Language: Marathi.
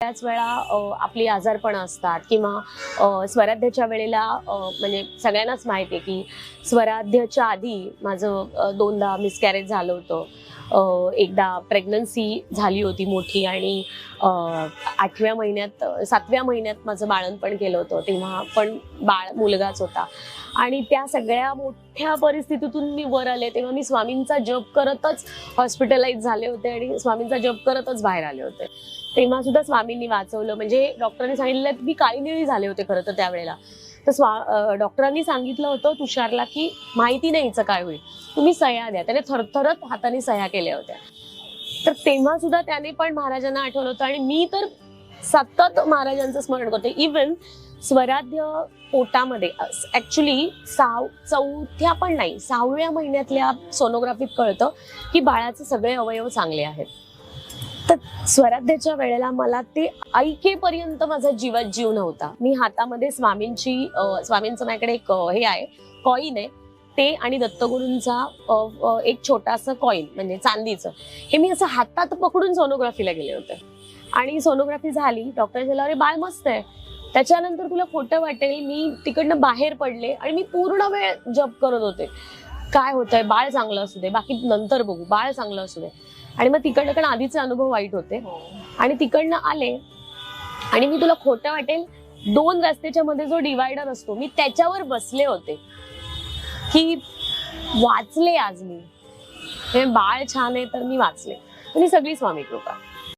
बऱ्याच वेळा आपली आजारपणं असतात किंवा स्वराध्याच्या वेळेला म्हणजे सगळ्यांनाच माहिती आहे की स्वराध्याच्या आधी माझं दोनदा मिसकॅरेज झालं होतं. एकदा प्रेग्नन्सी झाली होती मोठी आणि आठव्या महिन्यात सातव्या महिन्यात माझं बाळणपण केलं होतं तेव्हा पण बाळ मुलगाच होता. आणि त्या सगळ्या मोठ्या परिस्थितीतून मी वर आले तेव्हा मी स्वामींचा जप करतच हॉस्पिटलाइज झाले होते आणि स्वामींचा जप करतच बाहेर आले होते. तेव्हा सुद्धा स्वामींनी वाचवलं. म्हणजे डॉक्टरांनी सांगितलं की मी काळी निळी झाले होते खरं तर त्यावेळेला. तर स्वा डॉक्टरांनी सांगितलं होतं तुषारला की माहिती नाही हिचं काय होईल. तुम्ही सह्या द्या. त्याने थरथरत हाताने सह्या केल्या होत्या. तर तेव्हा सुद्धा त्याने पण महाराजांना आठवलं होतं आणि मी तर सतत महाराजांचं स्मरण करते. इवन स्वराध्य पोटामध्ये ऍक्च्युली साव चौथ्या पण नाही सहाव्या महिन्यातल्या सोनोग्राफीत कळतं की बाळाचे सगळे अवयव चांगले आहेत. तर स्वराध्याच्या वेळेला मला ते ऐकेपर्यंत माझा जीवात जीव नव्हता मी हातामध्ये स्वामींची स्वामींचं माझ्याकडे एक हे आहे कॉईन आहे. ते आणि दत्तगुरूंचा एक छोटासा कॉईन म्हणजे चांदीचं. हे मी असं हातात पकडून सोनोग्राफीला गेले होते. आणि सोनोग्राफी झाली. डॉक्टर झाला अरे बाळ मस्त आहे. त्याच्यानंतर तुला खोटं वाटेल मी तिकडनं बाहेर पडले आणि मी पूर्ण वेळ जप करत होते. काय होतंय? बाळ चांगलं असू दे. बाकी नंतर बघू. बाळ चांगलं असू दे. आणि मग तिकडनं कारण आधीचे अनुभव वाईट होते. आणि तिकडनं आले आणि मी तुला खोटं वाटेल दोन रस्त्याच्या मध्ये जो डिवायडर असतो मी त्याच्यावर बसले होते. की वाचले आज मी. हे बाळ छान आहे तर मी वाचले. आणि सगळी स्वामी कृपा.